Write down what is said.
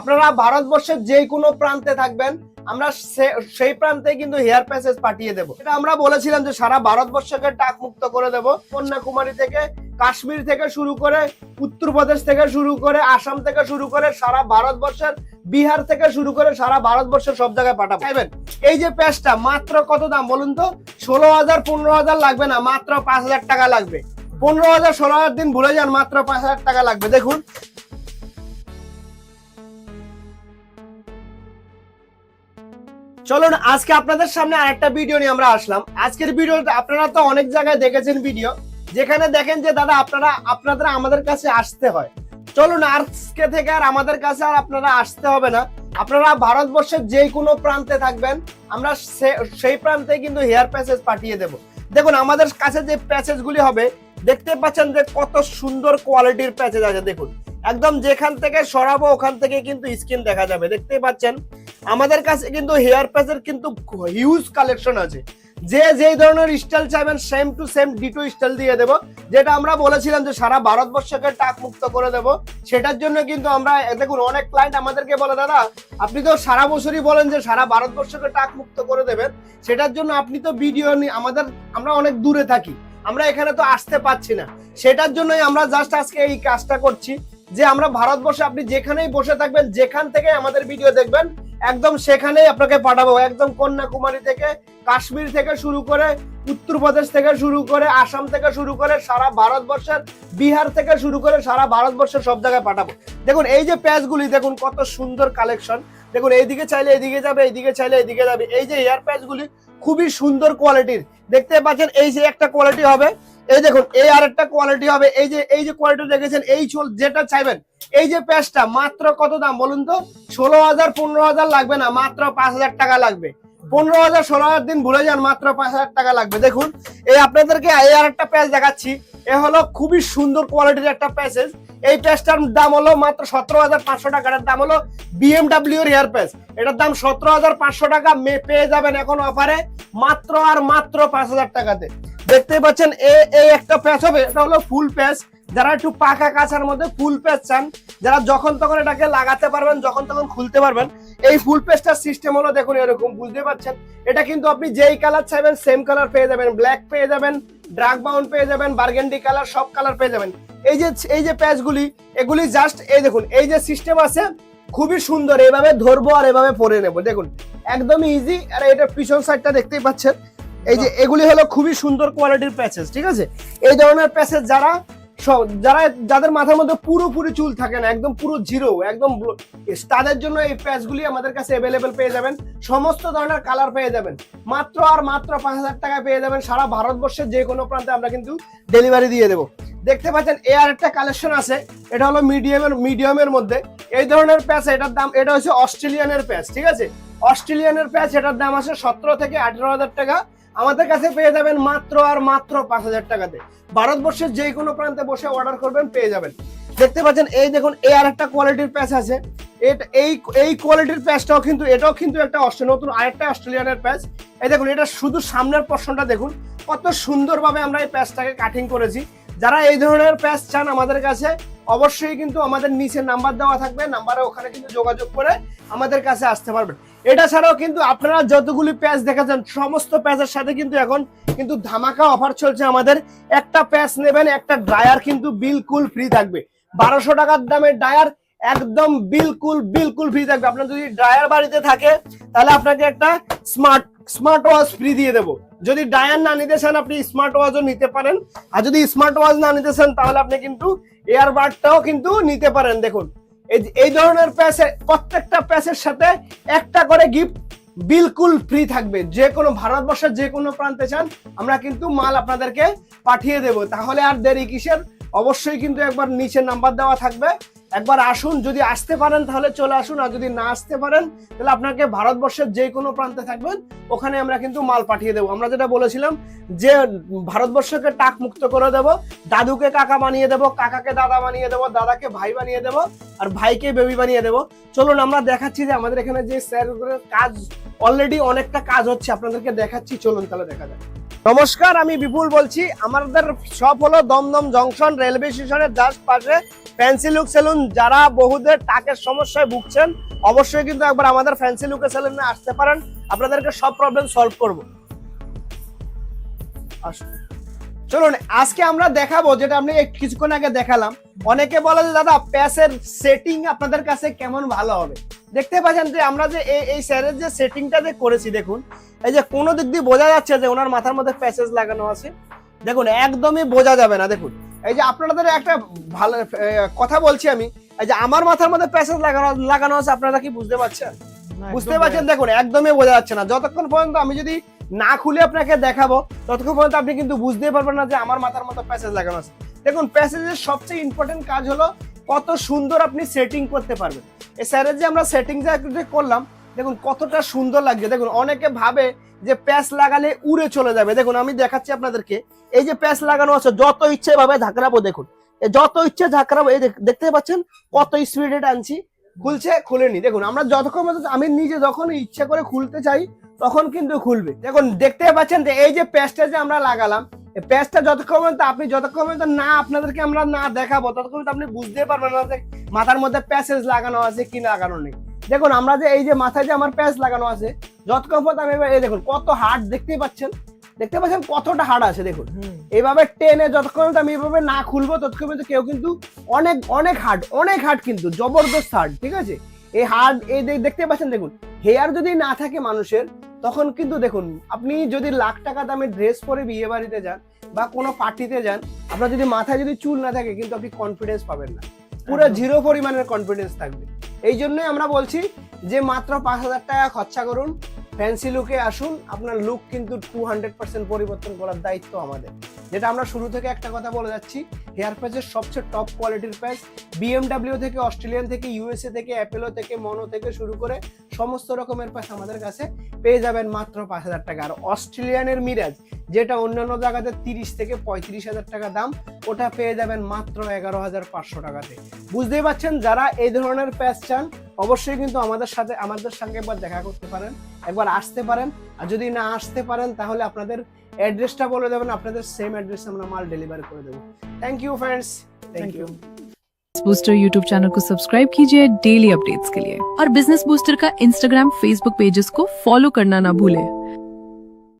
আপনারা ভারতবর্ষের যে কোনো প্রান্তে থাকবেন, আমরা সেই প্রান্তে কিন্তু হেয়ার প্যাসেজ পাঠিয়ে দেবো। এটা আমরা বলেছিলাম যে সারা ভারতবর্ষকে টাক মুক্ত করে দেব, কন্যাকুমারী থেকে কাশ্মীর থেকে শুরু করে, উত্তরপ্রদেশ থেকে শুরু করে, আসাম থেকে শুরু করে, সারা ভারতবর্ষের, বিহার থেকে শুরু করে সারা ভারতবর্ষের সব জায়গায় পাঠাবো। চাইবেন? এই যে প্যাচটা মাত্র কত দাম বলুন তো? ষোলো হাজার, পনেরো হাজার লাগবে না, মাত্র পাঁচ হাজার টাকা লাগবে। পনেরো হাজার, ষোলো হাজার দিন ভুলে যান, মাত্র পাঁচ হাজার টাকা লাগবে। দেখুন চলুন, আজকে আপনাদের সামনে আরেকটা ভিডিও নিয়ে আমরা আসলাম। আজকের ভিডিওতে আপনারা তো অনেক জায়গায় দেখেছেন ভিডিও যেখানে দেখেন যে, দাদা, আপনারা, আপনাদের আমাদের কাছে আসতে হয়। চলুন, আজকে থেকে আর আমাদের কাছে আর আপনারা আসতে হবে না। আপনারা ভারতবর্ষের যে কোনো প্রান্তে থাকবেন, আমরা সেই প্রান্তে কিন্তু হেয়ার প্যাসেজ পাঠিয়ে দেব। দেখুন, আমাদের কাছে যে প্যাসেজ গুলি হবে, দেখতে পাচ্ছেন যে, কত সুন্দর কোয়ালিটির প্যাচেজ আছে। দেখুন, একদম যেখান থেকে সরাবো, ওখান থেকে কিন্তু স্কিন দেখা যাবে। দেখতেই পাচ্ছেন আমাদের কাছে কিন্তু হেয়ার প্যাচের কিন্তু হিউজ কালেকশন আছে। যে যেই ধরনের স্টাইল চাইবেন same to same ditto style দিয়ে দেবো। যেটা আমরা বলেছিলাম যে সারা ভারতবর্ষকে টাক মুক্ত করে দেব, সেটার জন্য কিন্তু আমরা দেখুন, অনেক ক্লায়েন্ট আমাদেরকে বলে, দাদা, আপনি তো সারা বছরই বলেন যে সারা ভারতবর্ষকে টাক মুক্ত করে দেবেন। সেটার জন্য আপনি তো ভিডিও আমাদের, আমরা অনেক দূরে থাকি। আমরা এখানে তো আসতে পাচ্ছি না। সেটার জন্যই আমরা জাস্ট আজকে এই কাজটা করছি যে আমরা ভারতবর্ষে আপনি যেখানেই বসে থাকবেন, যেখান থেকে আমাদের ভিডিও দেখবেন একদম সেখানেই আপনাকে পাঠাবো। একদম কন্যাকুমারী থেকে কাশ্মীর থেকে শুরু করে উত্তরপ্রদেশ থেকে শুরু করে আসাম থেকে শুরু করে সারা ভারতবর্ষের, বিহার থেকে শুরু করে সারা ভারতবর্ষের সব জায়গায় পাঠাবো। দেখুন, এই যে প্যাচগুলি, দেখুন কত সুন্দর কালেকশন। দেখুন, এইদিকে চাইলে এইদিকে যাবে, এইদিকে চাইলে এইদিকে যাবে। এই যে হেয়ার প্যাচগুলি খুবই সুন্দর কোয়ালিটির। দেখতে পাচ্ছেন, এই যে একটা কোয়ালিটি হবে। এই দেখুন, এই আর একটা কোয়ালিটি হবে। এই যে এই যে কোয়ালিটি দেখেছেন, এই চুল যেটা চাইবেন, এই যে প্যাচটা মাত্র কত দাম বলুন তো? ষোলো হাজার, পনেরো হাজার লাগবে না, মাত্র পাঁচ হাজার টাকা লাগবে। পনেরো হাজার, ষোলো হাজার দিন ভুলে যান, মাত্র পাঁচ হাজার টাকা লাগবে। দেখুন, এই আপনাদেরকে এই আর একটা প্যাচ দেখাচ্ছি। এ হলো খুবই সুন্দর কোয়ালিটির একটা প্যাচেজ এই প্যাচটার দাম হলো মাত্র সতেরো হাজার পাঁচশো টাকা। এটার দাম হলো বিএমডাব্লিউ হেয়ার প্যাচ এটার দাম সতেরো হাজার পাঁচশো টাকা। পেয়ে যাবেন এখন অফারে মাত্র আর মাত্র পাঁচ হাজার টাকাতে। দেখতে পাচ্ছেন এই একটা প্যাচ হবে, এটা হলো ফুল প্যাচ যারা একটু পাকা কাঁচার মধ্যে ফুল প্যাচ চান, যারা যখন তখন এটাকে লাগাতে পারবেন, যখন তখন খুলতে পারবেন, এই ফুল পেস্টার সিস্টেম হলো দেখুন এরকম বুঝতে পারছেন এটা কিন্তু আপনি যেই কালার চাইবেন সেম কালার পেয়ে যাবেন। ব্ল্যাক পেয়ে যাবেন ড্রাক বাউন্ড পেয়ে যাবেন বার্গেন্ডি কালার সব কালার পেয়ে যাবেন। এই যে এই যে প্যাচগুলি এগুলি জাস্ট এই দেখুন, এই যে সিস্টেম আছে, খুবই সুন্দর। এইভাবে ধরবো আর এভাবে পরে নেব। দেখুন, একদম ইজি আর এটা পিছন সাইডটা দেখতেই পাচ্ছেন। এই যে এগুলি হলো খুবই সুন্দর কোয়ালিটির প্যাচেস ঠিক আছে? এই ধরনের প্যাচেস যারা যারা, যাদের মাথার মধ্যে পুরোপুরি চুল থাকে না, একদম পুরো জিরো একদম তাদের জন্য এই প্যাচগুলি আমাদের কাছে অ্যাভেলেবেল পেয়ে যাবেন। সমস্ত ধরনের কালার পেয়ে যাবেন। মাত্র আর মাত্র পাঁচ হাজার টাকায় পেয়ে যাবেন সারা ভারতবর্ষের যে কোনো প্রান্তে আমরা কিন্তু ডেলিভারি দিয়ে দেবো। দেখতে পাচ্ছেন এ আর একটা কালেকশন আছে, এটা হলো মিডিয়ামের মিডিয়ামের মধ্যে। এই ধরনের প্যাচ এটার দাম, এটা হচ্ছে অস্ট্রেলিয়ানের প্যাচ ঠিক আছে? অস্ট্রেলিয়ানের প্যাচ এটার দাম আছে সতেরো থেকে আঠেরো হাজার টাকা। আমাদের কাছে পেয়ে যাবেন মাত্র আর মাত্র পাঁচ হাজার টাকাতে। ভারতবর্ষের যে কোনো প্রান্তে বসে অর্ডার করবেন, পেয়ে যাবেন। দেখতে পাচ্ছেন, এই দেখুন, এই আর একটা কোয়ালিটির প্যাচ আছে। এই এই কোয়ালিটির প্যাচটাও কিন্তু, এটাও কিন্তু একটা নতুন আরেকটা অস্ট্রেলিয়ানের প্যাচ এই দেখুন, এটা শুধু সামনের পর্শনটা দেখুন, কত সুন্দরভাবে আমরা এই প্যাচটাকে কাটিং করেছি। যারা এই ধরনের প্যাচ চান আমাদের কাছে, অবশ্যই কিন্তু আমাদের নিচে নাম্বার দেওয়া থাকবে নাম্বারে ওখানে কিন্তু যোগাযোগ করে আমাদের কাছে আসতে পারবেন। এটা ছাড়াও কিন্তু আপনারা যতগুলি প্যাচ দেখেছেন, সমস্ত প্যাচের সাথে কিন্তু এখন কিন্তু ধামাকা অফার চলছে আমাদের। একটা প্যাচ নেবেন, একটা ড্রায়ার কিন্তু বিলকুল ফ্রি থাকবে। বারোশো টাকার দামের ড্রায়ার একদম বিলকুল বিলকুল ফ্রি থাকবে। আপনার যদি ড্রায়ার বাড়িতে থাকে, তাহলে আপনাকে একটা স্মার্ট স্মার্ট ওয়াচ ফ্রি দিয়ে দেবো। যদি ড্রায়ার না নিতে চান, আপনি স্মার্ট ওয়াচও নিতে পারেন। আর যদি স্মার্ট ওয়াচ না নিতে চান, তাহলে আপনি কিন্তু এয়ারবাডটাও কিন্তু নিতে পারেন। দেখুন এই এই ধরনের প্যাসে প্রত্যেকটা প্যাসের সাথে একটা করে গিফট বিলকুল ফ্রি থাকবে। যে কোনো ভারতবর্ষের যে কোনো প্রান্তে চান, আমরা কিন্তু মাল আপনাদেরকে পাঠিয়ে দেব। তাহলে আর দেরি কিসের? অবশ্যই কিন্তু একবার নিচে নাম্বার দেওয়া থাকবে। একবার আসুন, যদি আসতে পারেন তাহলে চলে আসুন, আর যদি না আসতে পারেন, তাহলে আপনাকে ভারতবর্ষের যে কোনো প্রান্তে থাকবেন, ওখানে আমরা কিন্তু মাল পাঠিয়ে দেবো। আমরা যেটা বলেছিলাম যে ভারতবর্ষকে টাক মুক্ত করে দেব, দাদুকে কাকা বানিয়ে দেবো, কাকাকে দাদা বানিয়ে দেবো, দাদাকে ভাই বানিয়ে দেবো, আর ভাইকে বেবি বানিয়ে দেবো। চলুন, আমরা দেখাচ্ছি যে আমাদের এখানে যে স্যারগুলোর কাজ অলরেডি অনেকটা কাজ হচ্ছে, আপনাদেরকে দেখাচ্ছি, চলুন তাহলে দেখা যাক। নমস্কার, আমি বিপুল বলছি। আমাদের শপ হলো দমদম জংশন রেলওয়ে স্টেশনের জাস্ট পাশে ফ্যান্সি লুক সেলুন যারা বহুদের টাকের সমস্যায় ভুগছেন, অবশ্যই কিন্তু একবার আমাদের ফ্যান্সি লুকে সেলুনে আসতে পারেন। আপনাদেরকে সব প্রবলেম সলভ করব। আসুন। চলুন আজকে আমরা দেখাবো যেটা আপনি এই কিছুক্ষণ আগে দেখালাম। অনেকে বলে যে দাদা প্যাসের সেটিং আপনাদের কাছে কেমন ভালো হবে? দেখতে পাচ্ছেন যে আমরা যে এই এই স্যারের যে সেটিংটা যে করেছি দেখুন এই যে কোনো দিক দিয়ে বোঝা যাচ্ছে যে ওনার মাথার মধ্যে প্যাসেজ লাগানো আছে। দেখুন একদমই বোঝা যাবে না দেখুন। এই যে আপনাদের একটা ভালো কথা বলছি আমি এই যে আমার মাথার মধ্যে প্যাসেজ লাগানো লাগানো আছে আপনারা কি বুঝতে পারছেন? বুঝতে পারছেন? দেখুন একদমই বোঝা যাচ্ছে না। যতক্ষণ পর্যন্ত আমি যদি না খুলে আপনাকে দেখাবো, ততক্ষণ পর্যন্ত আপনি কিন্তু বুঝতেই পারবেন না যে আমার মাথার মতো প্যাসেজ লাগানো আছে। দেখুন প্যাসেজের সবচেয়ে ইম্পর্টেন্ট কাজ হলো কত সুন্দর আপনি সেটিং করতে পারবেন। এই স্যারের যে আমরা সেটিং যে করলাম, দেখুন, কতটা সুন্দর লাগছে। দেখুন, অনেকে ভাবে যে প্যাচ লাগালে উড়ে চলে যাবে। দেখুন, আমি দেখাচ্ছি আপনাদেরকে। এই যে প্যাচ লাগানো আছে, যত ইচ্ছে ভাবে ঝাঁকড়াবো দেখুন। যত ইচ্ছে ঝাঁকড়াবো এই দেখ- দেখতে পাচ্ছেন কত স্পিডে টানছি। খুলছে খুলেনি দেখুন, আমরা যতক্ষণ আমি নিজে যখন ইচ্ছা করে খুলতে চাই তখন কিন্তু খুলবে। দেখুন দেখতে পাচ্ছেন যে এই যে প্যাচটা যে আমরা লাগালাম প্যাচটা যতক্ষণ পর্যন্ত আপনি যতক্ষণ পর্যন্ত না আপনাদেরকে আমরা না দেখাবো ততক্ষণ পর্যন্ত আপনি বুঝতে পারবেন না যে মাথার মধ্যে প্যাসেজ লাগানো আছে কি লাগানো নেই। দেখুন আমরা যে এই যে মাথায় যে আমার প্যাচ লাগানো আছে যতক্ষণ পর্যন্ত আমি এবার এই দেখুন কত হার্ড দেখতেই পাচ্ছেন। দেখতে পাচ্ছেন কতটা হার্ড আছে দেখুন। এইভাবে টেনে যতক্ষণ পর্যন্ত আমি এইভাবে না খুলবো ততক্ষণ পর্যন্ত কেউ কিন্তু অনেক অনেক হার্ড অনেক হার্ড কিন্তু জবরদস্ত হার্ড ঠিক আছে? এই হার্ড এই দেখতে পাচ্ছেন দেখুন। হেয়ার যদি না থাকে মানুষের তখন কিন্তু দেখুন আপনি যদি লাখ টাকা দামের ড্রেস পরে বিয়ে বাড়িতে যান বা কোনো পার্টিতে যান আপনার যদি মাথায় যদি চুল না থাকে কিন্তু আপনি কনফিডেন্স পাবেন না। পুরো জিরো পরিমাণের কনফিডেন্স থাকবে। এই জন্যই আমরা বলছি যে মাত্র পাঁচ হাজার টাকা খরচা করুন ফ্যান্সি লুকে আসুন আপনার লুক কিন্তু টু হান্ড্রেড পার্সেন্ট পরিবর্তন করার দায়িত্ব আমাদের। যেটা আমরা শুরু থেকে একটা কথা বলে যাচ্ছি হেয়ার প্যাচের সবচেয়ে টপ কোয়ালিটির প্যাচ বিএমডাব্লিউ থেকে, অস্ট্রেলিয়ান থেকে ইউএসএ থেকে অ্যাপেলো থেকে মনো থেকে শুরু করে সমস্ত রকমের প্যাচ আমাদের কাছে পেয়ে যাবেন মাত্র পাঁচ হাজার টাকা। আর অস্ট্রেলিয়ানের মিরাজ, যেটা অন্যান্য জায়গাতে তিরিশ থেকে পঁয়ত্রিশ হাজার টাকা দাম, ওটা পেয়ে যাবেন মাত্র এগারো হাজার পাঁচশো টাকাতে। বুঝতেই পারছেন, যারা এই ধরনের প্যাচ চান, অবশ্যই কিন্তু আমাদের সাথে, আমাদের সঙ্গে একবার দেখা করতে পারেন, একবার আসতে পারেন। আর যদি না আসতে পারেন, তাহলে আপনাদের অ্যাড্রেসটা বলে দেবেন আপনাদের সেম অ্যাড্রেসে আমরা মাল ডেলিভারি করে দেবো thank you friends thank Thank you you. Booster YouTube channel को सब्सक्राइब कीजिए डेली अपडेट्स के लिए और बिजनेस बूस्टर का इंस्टाग्राम फेसबुक पेजेस को फॉलो करना ना भूलें